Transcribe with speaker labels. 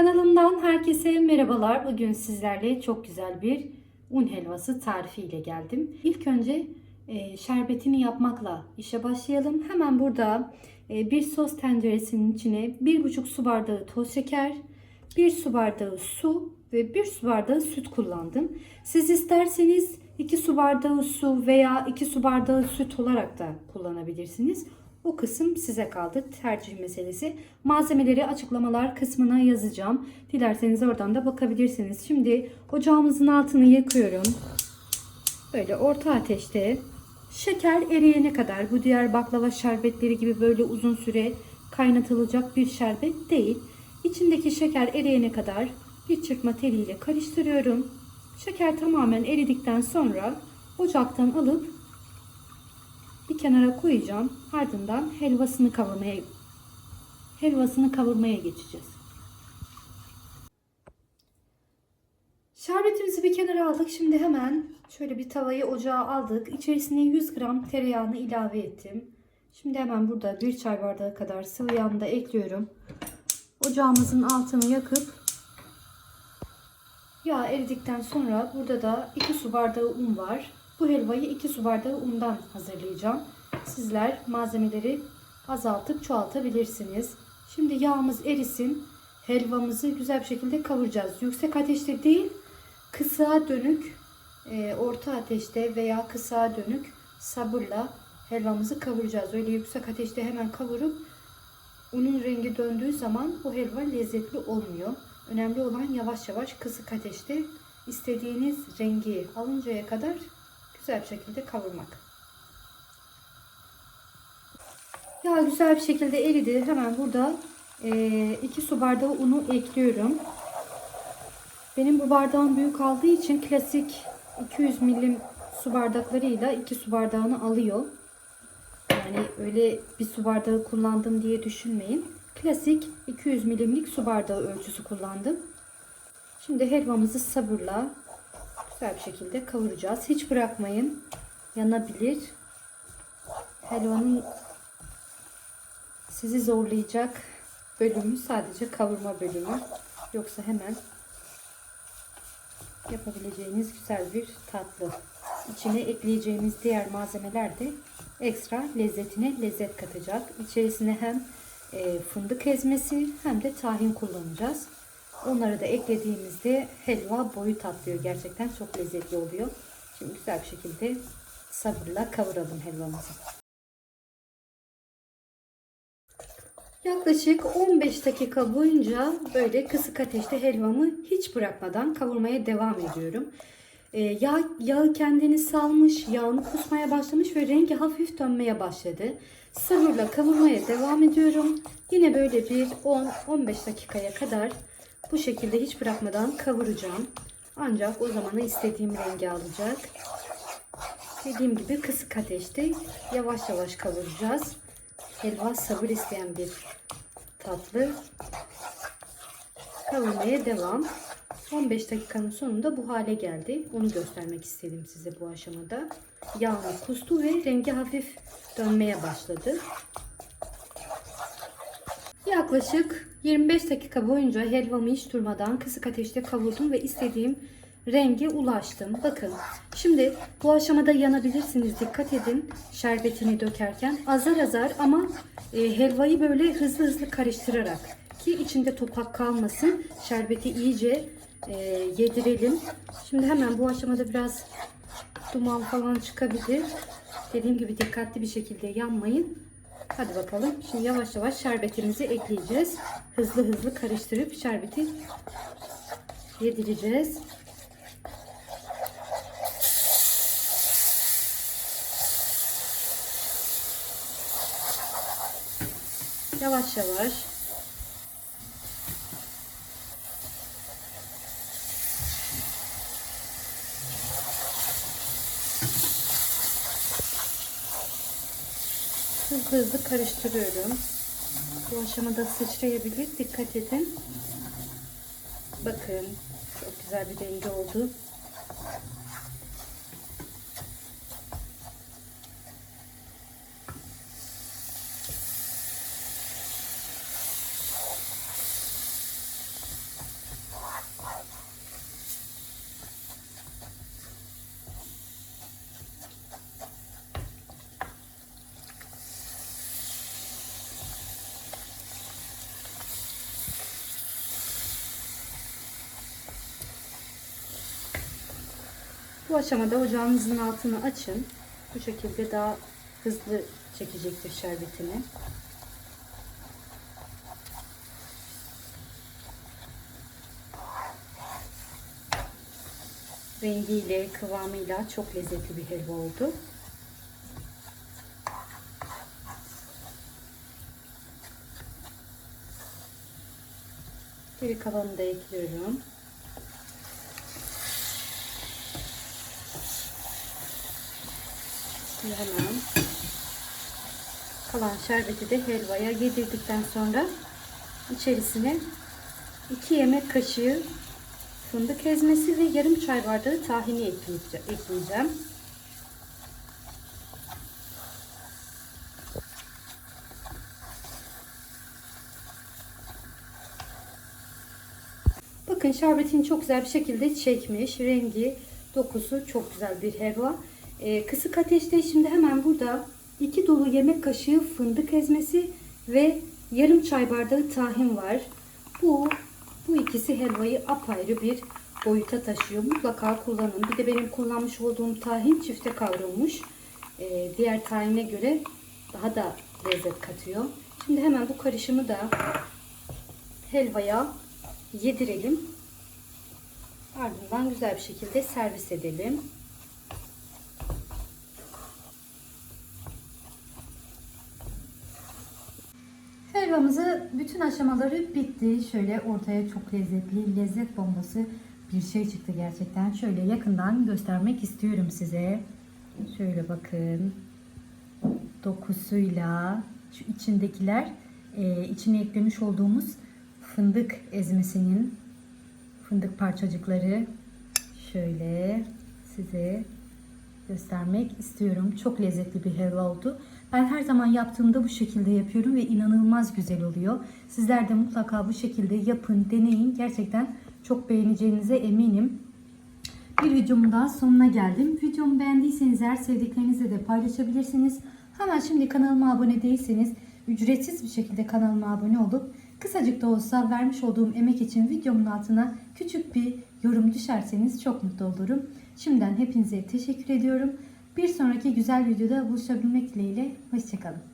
Speaker 1: Kanalımdan herkese merhabalar. Bugün sizlerle çok güzel bir un helvası tarifi ile geldim. İlk önce e, şerbetini yapmakla işe başlayalım. Hemen burada e, bir sos tenceresinin içine 1,5 su bardağı toz şeker, 1 su bardağı su ve 1 su bardağı süt kullandım. Siz isterseniz 2 su bardağı su veya 2 su bardağı süt olarak da kullanabilirsiniz. O kısım size kaldı. Tercih meselesi. Malzemeleri açıklamalar kısmına yazacağım. Dilerseniz oradan da bakabilirsiniz. Şimdi ocağımızın altını yakıyorum. Böyle orta ateşte şeker eriyene kadar bu diğer baklava şerbetleri gibi böyle uzun süre kaynatılacak bir şerbet değil. İçindeki şeker eriyene kadar bir çırpma teliyle karıştırıyorum. Şeker tamamen eridikten sonra ocaktan alıp bir kenara koyacağım. Ardından helvasını kavurmaya helvasını kavurmaya geçeceğiz. Şerbetimizi bir kenara aldık. Şimdi hemen şöyle bir tavayı ocağa aldık. İçerisine 100 gram tereyağını ilave ettim. Şimdi hemen burada bir çay bardağı kadar sıvı yağını da ekliyorum. Ocağımızın altını yakıp yağ eridikten sonra burada da 2 su bardağı un var. Bu helvayı 2 su bardağı undan hazırlayacağım. Sizler malzemeleri azaltıp çoğaltabilirsiniz. Şimdi yağımız erisin. Helvamızı güzel bir şekilde kavuracağız. Yüksek ateşte değil, kısa dönük, e, orta ateşte veya kısa dönük sabırla helvamızı kavuracağız. Öyle yüksek ateşte hemen kavurup unun rengi döndüğü zaman o helva lezzetli olmuyor. Önemli olan yavaş yavaş kısık ateşte istediğiniz rengi alıncaya kadar güzel bir şekilde kavurmak. Yağ güzel bir şekilde eridi. Hemen burada 2 su bardağı unu ekliyorum. Benim bu bardağım büyük aldığı için klasik 200 milim su bardaklarıyla 2 su bardağını alıyor. Yani öyle bir su bardağı kullandım diye düşünmeyin. Klasik 200 milimlik su bardağı ölçüsü kullandım. Şimdi helvamızı sabırla güzel bir şekilde kavuracağız. Hiç bırakmayın. Yanabilir. Helvanın sizi zorlayacak bölümü sadece kavurma bölümü. Yoksa hemen yapabileceğiniz güzel bir tatlı. İçine ekleyeceğimiz diğer malzemeler de ekstra lezzetine lezzet katacak. İçerisine hem e, fındık ezmesi hem de tahin kullanacağız. Onları da eklediğimizde helva boyut atlıyor. Gerçekten çok lezzetli oluyor. Şimdi güzel bir şekilde sabırla kavuralım helvamızı. Yaklaşık 15 dakika boyunca böyle kısık ateşte helvamı hiç bırakmadan kavurmaya devam ediyorum. Ee, yağ, yağı kendini salmış, yağını kusmaya başlamış ve rengi hafif dönmeye başladı. Sabırla kavurmaya devam ediyorum. Yine böyle bir 10-15 dakikaya kadar bu şekilde hiç bırakmadan kavuracağım. Ancak o zamana istediğim rengi alacak. Dediğim gibi kısık ateşte yavaş yavaş kavuracağız. Helva sabır isteyen bir tatlı. Kavurmaya devam. 15 dakikanın sonunda bu hale geldi. Onu göstermek istedim size bu aşamada. Yağını kustu ve rengi hafif dönmeye başladı. Yaklaşık 25 dakika boyunca helvamı hiç durmadan kısık ateşte kavurdum ve istediğim renge ulaştım. Bakın şimdi bu aşamada yanabilirsiniz. Dikkat edin şerbetini dökerken. Azar azar ama e, helvayı böyle hızlı hızlı karıştırarak ki içinde topak kalmasın. Şerbeti iyice e, yedirelim. Şimdi hemen bu aşamada biraz duman falan çıkabilir. Dediğim gibi dikkatli bir şekilde yanmayın. Hadi bakalım. Şimdi yavaş yavaş şerbetimizi ekleyeceğiz. Hızlı hızlı karıştırıp şerbeti yedireceğiz. Yavaş yavaş. Hızlı hızlı karıştırıyorum. Bu aşamada sıçrayabilir. Dikkat edin. Bakın. Çok güzel bir rengi oldu. Bu aşamada ocağınızın altını açın. Bu şekilde daha hızlı çekecektir şerbetini. Rengiyle, kıvamıyla çok lezzetli bir helva oldu. Geri kalanını da ekliyorum. Şimdi kalan şerbeti de helvaya yedirdikten sonra içerisine 2 yemek kaşığı fındık ezmesi ve yarım çay bardağı tahini ekleyeceğim. Bakın şerbetini çok güzel bir şekilde çekmiş. Rengi, dokusu çok güzel bir helva. Ee, kısık ateşte şimdi hemen burada 2 dolu yemek kaşığı fındık ezmesi ve yarım çay bardağı tahin var. Bu bu ikisi helvayı apayrı bir boyuta taşıyor. Mutlaka kullanın. Bir de benim kullanmış olduğum tahin çifte kavrulmuş. Ee, diğer tahine göre daha da lezzet katıyor. Şimdi hemen bu karışımı da helvaya yedirelim. Ardından güzel bir şekilde servis edelim. Helvamızı bütün aşamaları bitti. Şöyle ortaya çok lezzetli, lezzet bombası bir şey çıktı gerçekten. Şöyle yakından göstermek istiyorum size. Şöyle bakın. Dokusuyla şu içindekiler e, içine eklemiş olduğumuz fındık ezmesinin fındık parçacıkları şöyle size göstermek istiyorum. Çok lezzetli bir helva oldu. Ben her zaman yaptığımda bu şekilde yapıyorum ve inanılmaz güzel oluyor. Sizler de mutlaka bu şekilde yapın, deneyin. Gerçekten çok beğeneceğinize eminim. Bir videomun daha sonuna geldim. Videomu beğendiyseniz eğer sevdiklerinizle de paylaşabilirsiniz. Hemen şimdi kanalıma abone değilseniz ücretsiz bir şekilde kanalıma abone olup kısacık da olsa vermiş olduğum emek için videomun altına küçük bir yorum düşerseniz çok mutlu olurum. Şimdiden hepinize teşekkür ediyorum. Bir sonraki güzel videoda buluşabilmek dileğiyle. Hoşçakalın.